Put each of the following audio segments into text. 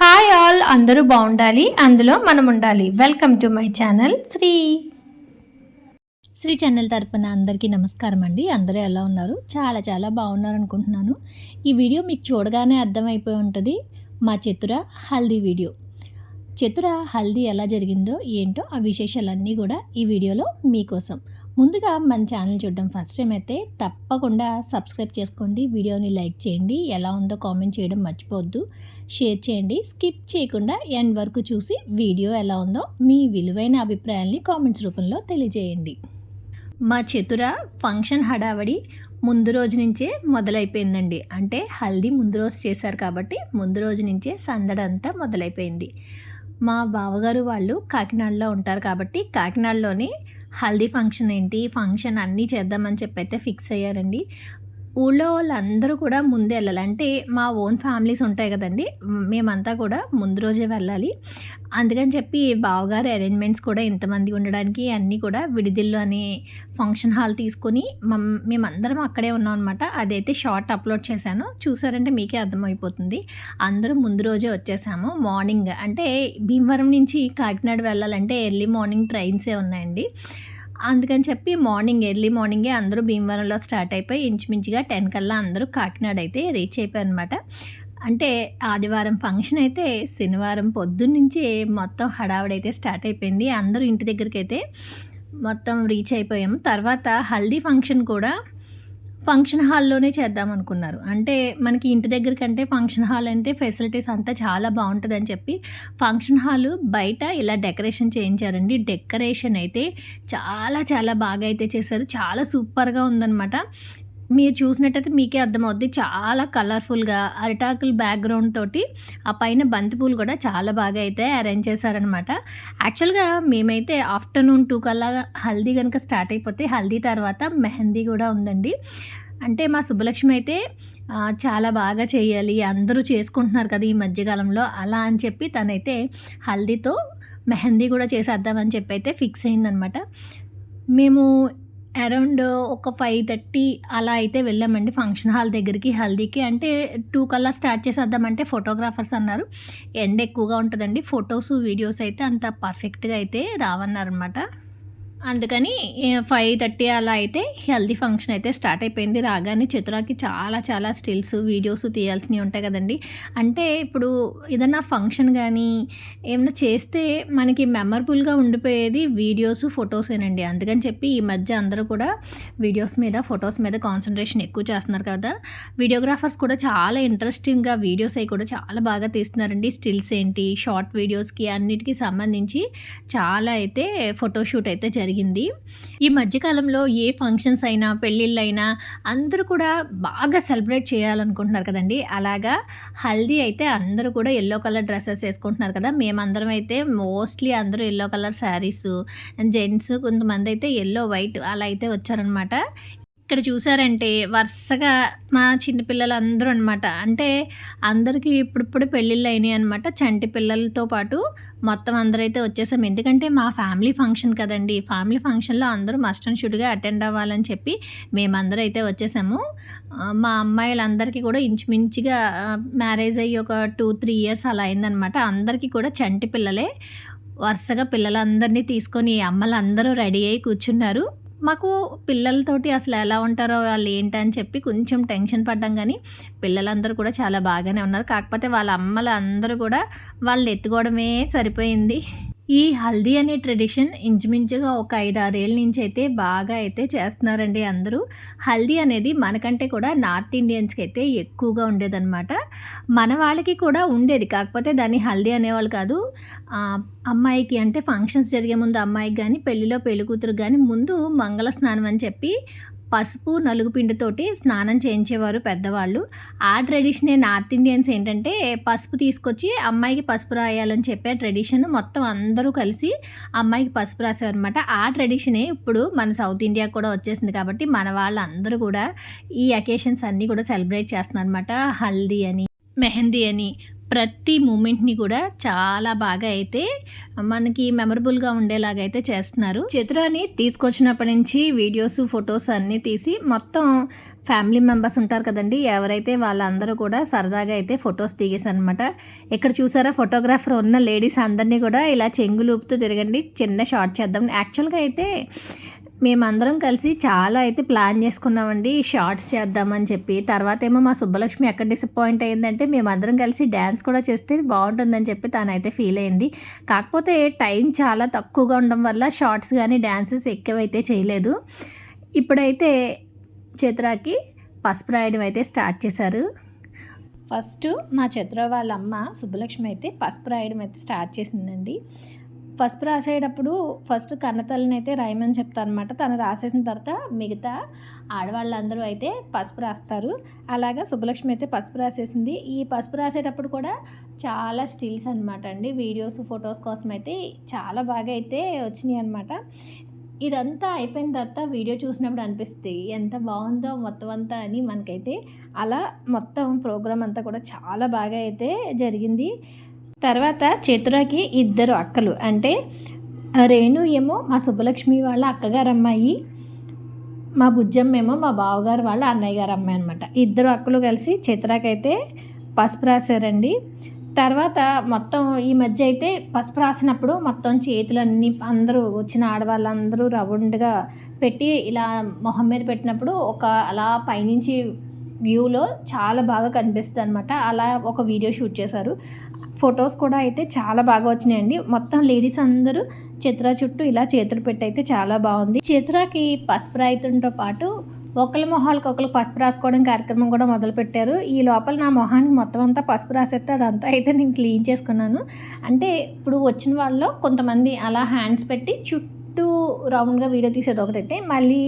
Hi all అందరూ బాగుండాలి అందులో మనం ఉండాలి. Welcome to my channel Shri. Shri channel తరపున అందరికీ నమస్కారం అండి. అందరూ ఎలా ఉన్నారు? చాలా చాలా బాగున్నారు అనుకుంటున్నాను. ఈ వీడియో మీకు చూడగానే అర్థమైపోయి ఉంటుంది. మా చతుర హల్దీ వీడియో. చతుర హల్దీ ఎలా జరిగిందో ఏంటో ఆ విశేషాలన్నీ కూడా ఈ వీడియోలో మీకోసం. ముందుగా మన ఛానల్ చూడడం ఫస్ట్ టైం అయితే తప్పకుండా సబ్స్క్రైబ్ చేసుకోండి. వీడియోని లైక్ చేయండి. ఎలా ఉందో కామెంట్ చేయడం మర్చిపోవద్దు. షేర్ చేయండి. స్కిప్ చేయకుండా ఎండ్ వరకు చూసి వీడియో ఎలా ఉందో మీ విలువైన అభిప్రాయాల్ని కామెంట్స్ రూపంలో తెలియజేయండి. మా చతుర ఫంక్షన్ హడావడి ముందు రోజు నుంచే మొదలైపోయిందండి. అంటే హల్దీ ముందు రోజు చేశారు కాబట్టి ముందు రోజు నుంచే సందడంతా మొదలైపోయింది. మా బావగారు వాళ్ళు కాకినాడలో ఉంటారు కాబట్టి కాకినాడలోని హల్దీ ఫంక్షన్ ఏంటి? ఫంక్షన్ అన్నీ చేద్దామని చెప్పి అయితే ఫిక్స్ అయ్యారండి. ఊళ్ళో వాళ్ళందరూ కూడా ముందే వెళ్ళాలి. అంటే మా ఓన్ ఫ్యామిలీస్ ఉంటాయి కదండి. మేమంతా కూడా ముందు రోజే వెళ్ళాలి. అందుకని చెప్పి బావగారు అరేంజ్మెంట్స్ కూడా ఇంతమంది ఉండడానికి అన్నీ కూడా విడిదిల్లు అనే ఫంక్షన్ హాల్ తీసుకొని మమ్ మేమందరం అక్కడే ఉన్నాం అనమాట అదైతే షార్ట్ అప్లోడ్ చేశాను. చూసారంటే మీకే అర్థమైపోతుంది. అందరూ ముందు రోజే వచ్చేసాము. మార్నింగ్ అంటే భీమవరం నుంచి కాకినాడ వెళ్ళాలంటే ఎర్లీ మార్నింగ్ ట్రైన్సే ఉన్నాయండి. అందుకని చెప్పి మార్నింగ్ ఎర్లీ మార్నింగే అందరూ భీమవరంలో స్టార్ట్ అయిపోయి ఇంచుమించుగా టెన్ కల్లా అందరూ కాకినాడ అయితే రీచ్ అయిపోయారు అనమాట అంటే ఆదివారం ఫంక్షన్ అయితే శనివారం పొద్దున్నుంచి మొత్తం హడావిడైతే స్టార్ట్ అయిపోయింది. అందరూ ఇంటి దగ్గరికి అయితే మొత్తం రీచ్ అయిపోయాము. తర్వాత హల్దీ ఫంక్షన్ కూడా ఫంక్షన్ హాల్లోనే చేద్దాం అనుకున్నారు. అంటే మనకి ఇంటి దగ్గర కంటే ఫంక్షన్ హాల్ అంటే ఫెసిలిటీస్ అంతా చాలా బాగుంటుందని చెప్పి ఫంక్షన్ హాల్ బయట ఇలా డెకరేషన్ చేయించారండి. డెకరేషన్ అయితే చాలా చాలా బాగా అయితే చేశారు. చాలా సూపర్గా ఉందన్నమాట. మీరు చూసినట్టయితే మీకే అర్థమవుద్ది. చాలా కలర్ఫుల్గా అరిటాకుల బ్యాక్గ్రౌండ్ తోటి ఆ పైన బంతిపూలు కూడా చాలా బాగా అయితే అరేంజ్ చేశారనమాట యాక్చువల్గా మేమైతే ఆఫ్టర్నూన్ టూ కల్లా హల్దీ కనుక స్టార్ట్ అయిపోతే హల్దీ తర్వాత మెహందీ కూడా ఉందండి. అంటే మా సుబ్బలక్ష్మి అయితే చాలా బాగా చేయాలి అందరూ చేసుకుంటున్నారు కదా ఈ మధ్యకాలంలో అలా అని చెప్పి తనైతే హల్దీతో మెహందీ కూడా చేసేద్దామని చెప్పి అయితే ఫిక్స్ అయిందనమాట మేము అరౌండ్ ఒక ఫైవ్ థర్టీ అలా అయితే వెళ్ళామండి ఫంక్షన్ హాల్ దగ్గరికి. హల్దీకి అంటే టూ కల్లా స్టార్ట్ చేసేద్దామంటే ఫోటోగ్రాఫర్స్ అన్నారు. ఎండ ఎక్కువగా ఉంటుందండి. ఫొటోస్ వీడియోస్ అయితే అంత పర్ఫెక్ట్గా అయితే రావన్నారనమాట అందుకని ఫైవ్ థర్టీ అలా అయితే హెల్దీ ఫంక్షన్ అయితే స్టార్ట్ అయిపోయింది. రాగానే చతురాకి చాలా చాలా స్టిల్స్ వీడియోస్ తీయాల్సినవి ఉంటాయి కదండి. అంటే ఇప్పుడు ఏదన్నా ఫంక్షన్ కానీ ఏమైనా చేస్తే మనకి మెమరబుల్గా ఉండిపోయేది వీడియోస్ ఫొటోసేనండి అందుకని చెప్పి ఈ మధ్య అందరూ కూడా వీడియోస్ మీద ఫొటోస్ మీద కాన్సన్ట్రేషన్ ఎక్కువ చేస్తున్నారు కదా. వీడియోగ్రాఫర్స్ కూడా చాలా ఇంట్రెస్టింగ్గా వీడియోస్ అవి కూడా చాలా బాగా తీస్తున్నారండి. స్టిల్స్ ఏంటి షార్ట్ వీడియోస్కి అన్నిటికీ సంబంధించి చాలా అయితే ఫోటోషూట్ అయితే జరిగింది. జరిగింది. ఈ మధ్యకాలంలో ఏ ఫంక్షన్స్ అయినా పెళ్ళిళ్ళు అయినా అందరూ కూడా బాగా సెలబ్రేట్ చేయాలనుకుంటున్నారు కదండి. అలాగా హల్దీ అయితే అందరూ కూడా ఎల్లో కలర్ డ్రెస్సెస్ వేసుకుంటున్నారు కదా. మేమందరం అయితే మోస్ట్లీ అందరూ ఎల్లో కలర్ శారీస్ జెంట్స్ కొంతమంది అయితే ఎల్లో వైట్ అలా అయితే వచ్చారనమాట. ఇక్కడ చూసారంటే వరుసగా మా చిన్నపిల్లలందరూ అనమాట అంటే అందరికీ ఇప్పుడిప్పుడు పెళ్ళిళ్ళు అయినాయి అనమాట చంటి పిల్లలతో పాటు మొత్తం అందరూ అయితే వచ్చేసాం. ఎందుకంటే మా ఫ్యామిలీ ఫంక్షన్ కదండి. ఫ్యామిలీ ఫంక్షన్లో అందరూ మస్ట్ అండ్ షుడ్గా అటెండ్ అవ్వాలని చెప్పి మేమందరూ అయితే వచ్చేసాము మా అమ్మాయిలందరికీ కూడా ఇంచుమించుగా మ్యారేజ్ అయ్యి ఒక టూ త్రీ ఇయర్స్ అలా అయిందనమాట అందరికీ కూడా చంటి పిల్లలే వరుసగా పిల్లలందరినీ తీసుకొని అమ్మలందరూ రెడీ అయ్యి కూర్చున్నారు. మాకు పిల్లలతోటి అసలు ఎలా ఉంటారో వాళ్ళు ఏంటని చెప్పి కొంచెం టెన్షన్ పడ్డాం కానీ పిల్లలందరూ కూడా చాలా బాగానే ఉన్నారు. కాకపోతే వాళ్ళ అమ్మలు అందరూ కూడా వాళ్ళని ఎత్తుకోవడమే సరిపోయింది. ఈ హల్దీ అనే ట్రెడిషన్ ఇంచుమించుగా ఒక ఐదు ఆరేళ్ళ నుంచి అయితే బాగా అయితే చేస్తున్నారండి అందరూ. హల్దీ అనేది మనకంటే కూడా నార్త్ ఇండియన్స్కి అయితే ఎక్కువగా ఉండేదన్నమాట. మన వాళ్ళకి కూడా ఉండేది కాకపోతే దాన్ని హల్దీ అనేవాళ్ళు కాదు. అమ్మాయికి అంటే ఫంక్షన్స్ జరిగే ముందు అమ్మాయికి కానీ పెళ్ళిలో పెళ్ళికూతురు కానీ ముందు మంగళ స్నానం అని చెప్పి పసుపు నలుగు పిండితోటి స్నానం చేయించేవారు పెద్దవాళ్ళు. ఆ ట్రెడిషనే నార్త్ ఇండియన్స్ ఏంటంటే పసుపు తీసుకొచ్చి అమ్మాయికి పసుపు రాయాలని చెప్పే ట్రెడిషన్ మొత్తం అందరూ కలిసి అమ్మాయికి పసుపు రాసేవారు అనమాట ఆ ట్రెడిషనే ఇప్పుడు మన సౌత్ ఇండియా కూడా వచ్చేసింది కాబట్టి మన వాళ్ళందరూ కూడా ఈ అకేషన్స్ అన్నీ కూడా సెలబ్రేట్ చేస్తున్నారు అనమాట హల్దీ అని మెహందీ అని ప్రతి మూమెంట్ని కూడా చాలా బాగా అయితే మనకి మెమరబుల్గా ఉండేలాగా అయితే చేస్తున్నారు. చిత్రాన్ని తీసుకొచ్చినప్పటి నుంచి వీడియోస్ ఫొటోస్ అన్నీ తీసి మొత్తం ఫ్యామిలీ మెంబర్స్ ఉంటారు కదండి ఎవరైతే వాళ్ళందరూ కూడా సరదాగా అయితే ఫొటోస్ అనమాట ఇక్కడ చూసారా ఫోటోగ్రాఫర్ ఉన్న లేడీస్ అందరినీ కూడా ఇలా చెంగులు ఊపుతూ తిరగండి చిన్న షార్ట్ చేద్దాం. యాక్చువల్గా అయితే మేమందరం కలిసి చాలా అయితే ప్లాన్ చేసుకున్నామండి. షార్ట్స్ చేద్దామని చెప్పి. తర్వాత ఏమో మా సుబ్బలక్ష్మి ఎక్కడ డిసప్పాయింట్ అయ్యిందంటే మేమందరం కలిసి డ్యాన్స్ కూడా చేస్తే బాగుంటుందని చెప్పి తనైతే ఫీల్ అయింది. కాకపోతే టైం చాలా తక్కువగా ఉండడం వల్ల షార్ట్స్ కానీ డ్యాన్సెస్ ఎక్కువైతే చేయలేదు. ఇప్పుడైతే చిత్రాకి పసుపు రాయడం అయితే స్టార్ట్ చేశారు. ఫస్ట్ మా చిత్ర వాళ్ళ అమ్మ సుబ్బలక్ష్మి అయితే పసుపు రాయడం అయితే స్టార్ట్ చేసిందండి. పసుపు రాసేటప్పుడు ఫస్ట్ కన్నతల్లిని అయితే రాయమని చెప్తాను అనమాట తను రాసేసిన తర్వాత మిగతా ఆడవాళ్ళందరూ అయితే పసుపు రాస్తారు. అలాగా సుబ్బలక్ష్మి అయితే పసుపు రాసేసింది. ఈ పసుపు రాసేటప్పుడు కూడా చాలా స్టిల్స్ అనమాట అండి. వీడియోస్ ఫొటోస్ కోసం అయితే చాలా బాగా అయితే వచ్చినాయి అనమాట ఇదంతా అయిపోయిన తర్వాత వీడియో చూసినప్పుడు అనిపిస్తుంది ఎంత బాగుందో మొత్తం అంతా అని మనకైతే అలా మొత్తం ప్రోగ్రామ్ అంతా కూడా చాలా బాగా అయితే జరిగింది. తర్వాత చతురకి ఇద్దరు అక్కలు. అంటే రేణు ఏమో మా సుబ్బలక్ష్మి వాళ్ళ అక్కగారు అమ్మాయి మా బుజ్జమ్మ ఏమో మా బావగారు వాళ్ళ అన్నయ్య గారు అమ్మాయి అనమాట ఇద్దరు అక్కలు కలిసి చిత్రాకైతే పసుపు రాశారండి. తర్వాత మొత్తం ఈ మధ్య అయితే పసుపు రాసినప్పుడు మొత్తం చేతులన్నీ అందరూ వచ్చిన ఆడవాళ్ళందరూ రౌండ్గా పెట్టి ఇలా మొహం మీద పెట్టినప్పుడు ఒక అలా పైనుంచి వ్యూలో చాలా బాగా కనిపిస్తుంది అనమాట అలా ఒక వీడియో షూట్ చేశారు. ఫొటోస్ కూడా అయితే చాలా బాగా వచ్చినాయండి. మొత్తం లేడీస్ అందరూ చిత్ర చుట్టూ ఇలా చేతులు పెట్టి అయితే చాలా బాగుంది. చిత్రకి పసుపు రాయితంతో పాటు ఒకళ్ళ మొహాలకు ఒకరు పసుపు రాసుకోవడం కార్యక్రమం కూడా మొదలుపెట్టారు ఈ లోపల నా మొహానికి మొత్తం అంతా పసుపు రాసేస్తే అదంతా అయితే నేను క్లీన్ చేసుకున్నాను. అంటే ఇప్పుడు వచ్చిన వాళ్ళలో కొంతమంది అలా హ్యాండ్స్ పెట్టి చుట్టూ రౌండ్గా వీడియో తీసేది ఒకటైతే మళ్ళీ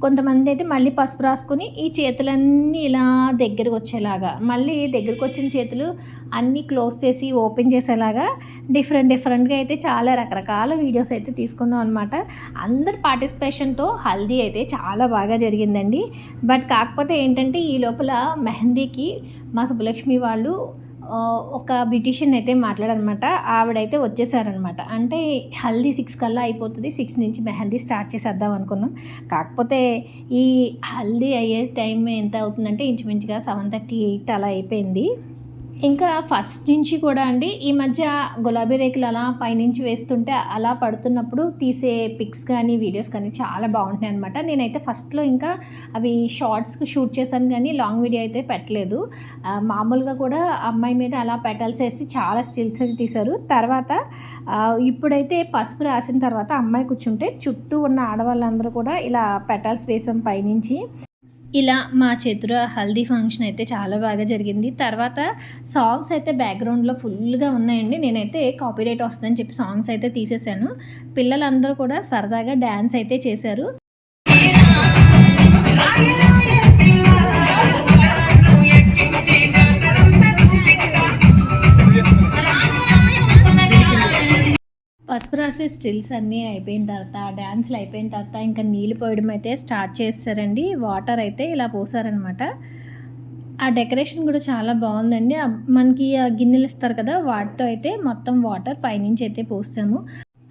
కొంతమంది అయితే మళ్ళీ పసుపు రాసుకొని ఈ చేతులన్నీ ఇలా దగ్గరకు వచ్చేలాగా మళ్ళీ దగ్గరకు వచ్చిన చేతులు అన్నీ క్లోజ్ చేసి ఓపెన్ చేసేలాగా డిఫరెంట్ డిఫరెంట్గా అయితే చాలా రకరకాల వీడియోస్ అయితే తీసుకున్నాం అనమాట అందరి పార్టిసిపేషన్తో హల్దీ అయితే చాలా బాగా జరిగిందండి. బట్ కాకపోతే ఏంటంటే ఈ లోపల మెహందీకి మా సుబ్బలక్ష్మి వాళ్ళు ఒక బ్యూటిషియన్ అయితే మాట్లాడనమాట ఆవిడైతే వచ్చేసారనమాట అంటే హల్దీ సిక్స్ కల్లా అయిపోతుంది సిక్స్ నుంచి మెహందీ స్టార్ట్ చేసేద్దాం అనుకున్నాం. కాకపోతే ఈ హల్దీ అయ్యే టైం ఎంత అవుతుందంటే ఇంచుమించుగా సెవెన్ థర్టీ ఎయిట్ అలా అయిపోయింది. ఇంకా ఫస్ట్ నుంచి కూడా అండి ఈ మధ్య గులాబీ రేకులు అలా పైనుంచి వేస్తుంటే అలా పడుతున్నప్పుడు తీసే పిక్స్ కానీ వీడియోస్ కానీ చాలా బాగుంటాయి అనమాట నేనైతే ఫస్ట్లో ఇంకా అవి షార్ట్స్కి షూట్ చేశాను కానీ లాంగ్ వీడియో అయితే పెట్టలేదు. మామూలుగా కూడా అమ్మాయి మీద అలా పెటల్స్ వేసి చాలా స్టిల్స్ అయితే తీశారు. తర్వాత ఇప్పుడైతే పసుపు రాసిన తర్వాత అమ్మాయి కూర్చుంటే చుట్టూ ఉన్న ఆడవాళ్ళందరూ కూడా ఇలా పెటల్స్ వేసాం పైనుంచి. ఇలా మా చతుర హల్దీ ఫంక్షన్ అయితే చాలా బాగా జరిగింది. తర్వాత సాంగ్స్ అయితే బ్యాక్గ్రౌండ్లో ఫుల్గా ఉన్నాయండి. నేనైతే కాపీరైట్ వస్తుందని చెప్పి సాంగ్స్ అయితే తీసేసాను. పిల్లలందరూ కూడా సరదాగా డ్యాన్స్ అయితే చేశారు. పసుపు రాసే స్టిల్స్ అన్నీ అయిపోయిన తర్వాత డ్యాన్స్లు అయిపోయిన తర్వాత ఇంకా నీళ్ళు పోయడం అయితే స్టార్ట్ చేస్తారండి. వాటర్ అయితే ఇలా పోసారనమాట ఆ డెకరేషన్ కూడా చాలా బాగుందండి. మనకి ఆ గిన్నెలు ఇస్తారు కదా వాటితో అయితే మొత్తం వాటర్ పైనుంచి అయితే పోస్తాము.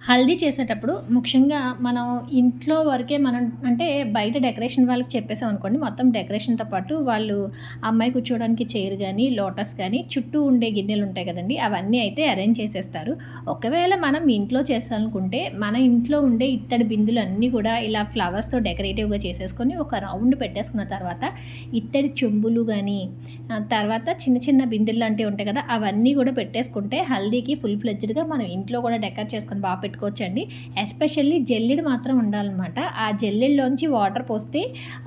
హల్దీ చేసేటప్పుడు ముఖ్యంగా మనం ఇంట్లో వరకే మనం అంటే బయట డెకరేషన్ వాళ్ళకి చెప్పేసాం అనుకోండి మొత్తం డెకరేషన్తో పాటు వాళ్ళు అమ్మాయి కూర్చోవడానికి చైర్ కానీ లోటస్ కానీ చుట్టూ ఉండే గిన్నెలు ఉంటాయి కదండి అవన్నీ అయితే అరేంజ్ చేసేస్తారు. ఒకవేళ మనం ఇంట్లో చేసాలనుకుంటే మన ఇంట్లో ఉండే ఇత్తడి బిందులు అన్నీ కూడా ఇలా ఫ్లవర్స్తో డెకరేటివ్గా చేసేసుకొని ఒక రౌండ్ పెట్టేసుకున్న తర్వాత ఇత్తడి చెంబులు కానీ తర్వాత చిన్న చిన్న బిందులు లాంటివి ఉంటాయి కదా అవన్నీ కూడా పెట్టేసుకుంటే హల్దీకి ఫుల్ ఫ్లెడ్జ్డ్గా మనం ఇంట్లో కూడా డెకర్ చేసుకొని బాగా పెట్టుకోవచ్చండి. ఎస్పెషల్లీ జల్లెడు మాత్రం ఉండాలన్నమాట. ఆ జల్లెడలోంచి వాటర్ పోస్తే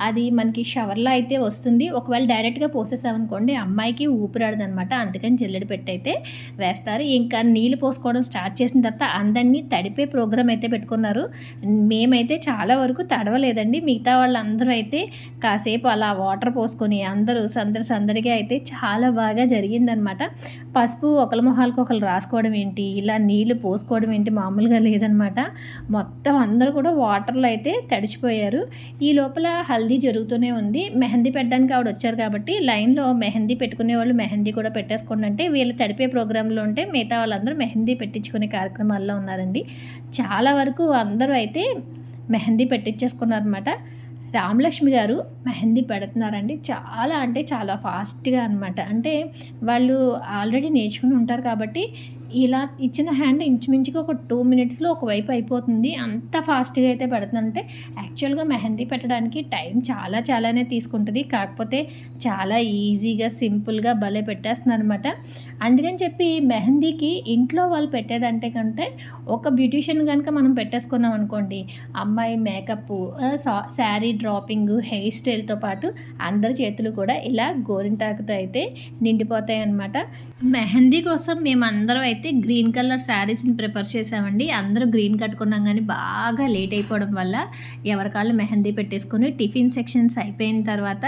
అది మనకి షవర్లో అయితే వస్తుంది. ఒకవేళ డైరెక్ట్గా పోసేసామనుకోండి అమ్మాయికి ఊపిరాడదు అనమాట అందుకని జల్లెడు పెట్టయితే వేస్తారు. ఇంకా నీళ్ళు పోసుకోవడం స్టార్ట్ చేసిన తర్వాత అందరినీ తడిపే ప్రోగ్రామ్ అయితే పెట్టుకున్నారు. మేమైతే చాలా వరకు తడవలేదండి. మిగతా వాళ్ళందరూ అయితే కాసేపు అలా వాటర్ పోసుకొని అందరూ సందడి సందడిగా అయితే చాలా బాగా జరిగిందనమాట పసుపు ఒకరి మొహాలకు ఒకరు రాసుకోవడం ఏంటి? ఇలా నీళ్ళు పోసుకోవడం ఏంటి? మామూలుగా మామూలుగా లేదనమాట మొత్తం అందరూ కూడా వాటర్లో అయితే తడిచిపోయారు. ఈ లోపల హల్దీ జరుగుతూనే ఉంది. మెహందీ పెట్టడానికి ఆవిడ వచ్చారు కాబట్టి లైన్లో మెహందీ పెట్టుకునే వాళ్ళు మెహందీ కూడా పెట్టేసుకోండి అంటే వీళ్ళు తడిపే ప్రోగ్రాంలో ఉంటే మిగతా వాళ్ళందరూ మెహందీ పెట్టించుకునే కార్యక్రమాల్లో ఉన్నారండి. చాలా వరకు అందరూ అయితే మెహందీ పెట్టించేసుకున్నారనమాట రామలక్ష్మి గారు మెహందీ పెడుతున్నారండి. చాలా అంటే చాలా ఫాస్ట్గా అనమాట అంటే వాళ్ళు ఆల్రెడీ నేర్చుకుని ఉంటారు కాబట్టి ఇలా ఇచ్చిన హ్యాండ్ ఇంచుమించుగా ఒక టూ మినిట్స్లో ఒకవైపు అయిపోతుంది. అంత ఫాస్ట్గా అయితే పెడుతుందంటే యాక్చువల్గా మెహందీ పెట్టడానికి టైం చాలా చాలానే తీసుకుంటుంది. కాకపోతే చాలా ఈజీగా సింపుల్గా భలే పెట్టేస్తున్నారు అనమాట అందుకని చెప్పి మెహందీకి ఇంట్లో వాళ్ళు పెట్టేదంటే కంటే ఒక బ్యూటిషియన్ కనుక మనం పెట్టేసుకున్నాం అనుకోండి అమ్మాయి మేకప్ శారీ డ్రాపింగ్ హెయిర్ స్టైల్తో పాటు అందరి చేతులు కూడా ఇలా గోరింటాకుతో అయితే నిండిపోతాయి అన్నమాట మెహందీ కోసం మేమందరం అయితే అయితే గ్రీన్ కలర్ శారీస్ని ప్రిపేర్ చేసామండి. అందరూ గ్రీన్ కట్టుకున్నాం కానీ బాగా లేట్ అయిపోవడం వల్ల ఎవరికాళ్ళు మెహందీ పెట్టేసుకొని టిఫిన్ సెక్షన్స్ అయిపోయిన తర్వాత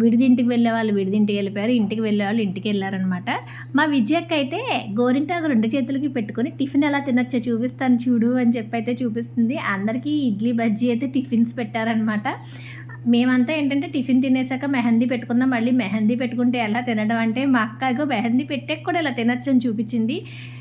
విడిదింటికి వెళ్ళే వాళ్ళు విడిదింటికి వెళ్ళిపోయారు. ఇంటికి వెళ్ళే వాళ్ళు ఇంటికి వెళ్ళారనమాట మా విజయక్క అయితే గోరింటాకు రెండు చేతులకి పెట్టుకొని టిఫిన్ ఎలా తినచ్చో చూపిస్తాను చూడు అని చెప్పి అయితే చూపిస్తుంది. అందరికీ ఇడ్లీ బజ్జీ అయితే టిఫిన్స్ పెట్టారనమాట మేమంతా ఏంటంటే టిఫిన్ తినేసాక మెహందీ పెట్టుకుందాం మళ్ళీ మెహందీ పెట్టుకుంటే ఎలా తినడం అంటే మా అక్క మెహందీ పెట్టే కూడా ఇలా తినొచ్చు అని చూపించింది.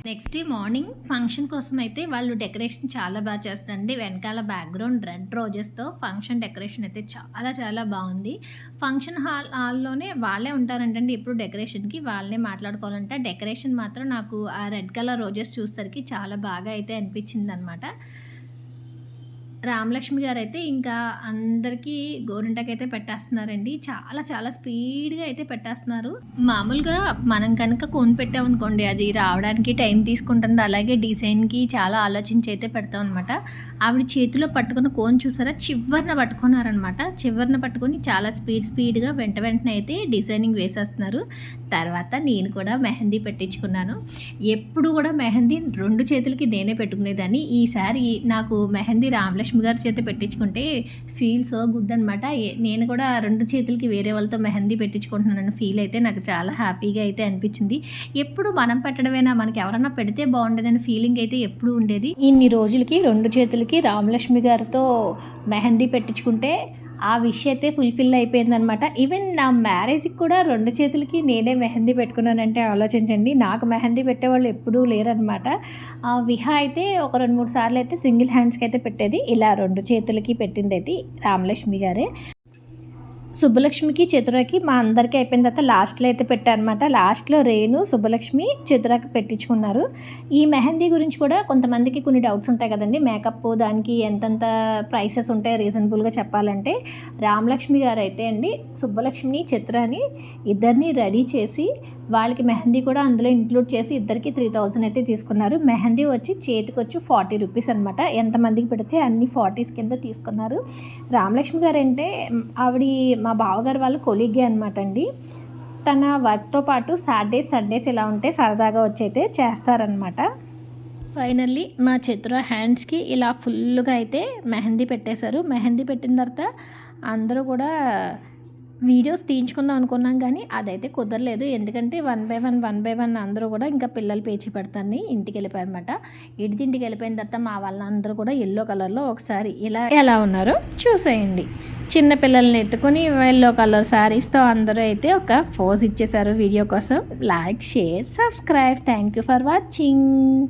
నెక్స్ట్ డే మార్నింగ్ ఫంక్షన్ కోసం అయితే వాళ్ళు డెకరేషన్ చాలా బాగా చేస్తారండి. వెనకాల బ్యాక్గ్రౌండ్ రెడ్ రోజెస్తో ఫంక్షన్ డెకరేషన్ అయితే చాలా చాలా బాగుంది. ఫంక్షన్ హాల్ హాల్లోనే వాళ్ళే ఉంటారంటండి ఇప్పుడు డెకరేషన్కి వాళ్ళే మాట్లాడుకోవాలంటే. డెకరేషన్ మాత్రం నాకు ఆ రెడ్ కలర్ రోజెస్ చూసేసరికి చాలా బాగా అయితే అనిపించింది అనమాట రామలక్ష్మి గారు అయితే ఇంకా అందరికీ గోరింటాకు అయితే పెట్టేస్తున్నారండి. చాలా చాలా స్పీడ్గా అయితే పెట్టేస్తున్నారు. మామూలుగా మనం కనుక కోన్ పెట్టామనుకోండి అది రావడానికి టైం తీసుకుంటుంది. అలాగే డిజైన్కి చాలా ఆలోచించి అయితే పెడతాం అనమాట ఆవిడ చేతిలో పట్టుకున్న కోన్ చూసారా? చివరిన పట్టుకున్నారనమాట చివరిన పట్టుకొని చాలా స్పీడ్ స్పీడ్గా వెంట వెంటనే అయితే డిజైనింగ్ వేసేస్తున్నారు. తర్వాత నేను కూడా మెహందీ పెట్టించుకున్నాను. ఎప్పుడు కూడా మెహందీ రెండు చేతులకి నేనే పెట్టుకునేదాన్ని. ఈసారి నాకు మెహందీ రామలక్ష్మి గారి చేత పెట్టించుకుంటే ఫీల్ సో గుడ్ అనమాట నేను కూడా రెండు చేతులకి వేరే వాళ్ళతో మెహందీ పెట్టించుకుంటున్నానని ఫీల్ అయితే నాకు చాలా హ్యాపీగా అయితే అనిపించింది. ఎప్పుడు మనం పెట్టడమేనా? మనకి ఎవరన్నా పెడితే బాగుండేదని ఫీలింగ్ అయితే ఎప్పుడు ఉండేది. ఇన్ని రోజులకి రెండు చేతులకి రామలక్ష్మి గారితో మెహందీ పెట్టించుకుంటే ఆ విష్ అయితే ఫుల్ఫిల్ అయిపోయిందనమాట ఈవెన్ నా మ్యారేజ్కి కూడా రెండు చేతులకి నేనే మెహందీ పెట్టుకున్నానంటే ఆలోచించండి. నాకు మెహందీ పెట్టేవాళ్ళు ఎప్పుడూ లేరనమాట ఆ విహా అయితే ఒక రెండు మూడు సార్లు అయితే సింగిల్ హ్యాండ్స్కి అయితే పెట్టేది. ఇలా రెండు చేతులకి పెట్టింది అయితే రామలక్ష్మి గారే. సుబ్బలక్ష్మికి చతురకి మా అందరికీ అయిపోయిన తర్వాత లాస్ట్లో అయితే పెట్టారనమాట లాస్ట్లో రేణు సుబ్బలక్ష్మి చతురకి పెట్టించుకున్నారు. ఈ మెహందీ గురించి కూడా కొంతమందికి కొన్ని డౌట్స్ ఉంటాయి కదండి. మేకప్ దానికి ఎంతెంత ప్రైసెస్ ఉంటాయి రీజనబుల్గా చెప్పాలంటే రామలక్ష్మి గారు అయితే అండి సుబ్బలక్ష్మిని చిత్రని ఇద్దరిని రెడీ చేసి వాళ్ళకి మెహందీ కూడా అందులో ఇంక్లూడ్ చేసి ఇద్దరికి త్రీ థౌజండ్ అయితే తీసుకున్నారు. మెహందీ వచ్చి చేతికి వచ్చి ఫార్టీ రూపీస్ అనమాట ఎంతమందికి పెడితే అన్ని ఫార్టీస్ కింద తీసుకున్నారు. రామలక్ష్మి గారు అంటే ఆవిడ మా బావగారు వాళ్ళ కొలీగే అనమాట అండి. తన వర్క్తో పాటు సాటర్డేస్ సండేస్ ఇలా ఉంటే సరదాగా వచ్చైతే చేస్తారనమాట ఫైనల్లీ మా చతుర హ్యాండ్స్కి ఇలా ఫుల్గా అయితే మెహందీ పెట్టేశారు. మెహందీ పెట్టిన తర్వాత అందరూ కూడా వీడియోస్ తీయించుకుందాం అనుకున్నాం కానీ అదైతే కుదరలేదు. ఎందుకంటే one by one one by one అందరూ కూడా ఇంకా పిల్లలు పేచి పెడతాన్ని ఇంటికి వెళ్ళిపోయారనమాట ఇంటికి వెళ్ళిపోయిన తర్వాత మా వాళ్ళందరూ కూడా ఎల్లో కలర్లో ఒకసారి ఇలా ఎలా ఉన్నారో చూసేయండి. చిన్న పిల్లల్ని ఎత్తుకొని ఎల్లో కలర్ శారీస్తో అందరూ అయితే ఒక ఫోజ్ ఇచ్చేసారు వీడియో కోసం. Like share subscribe thank you for watching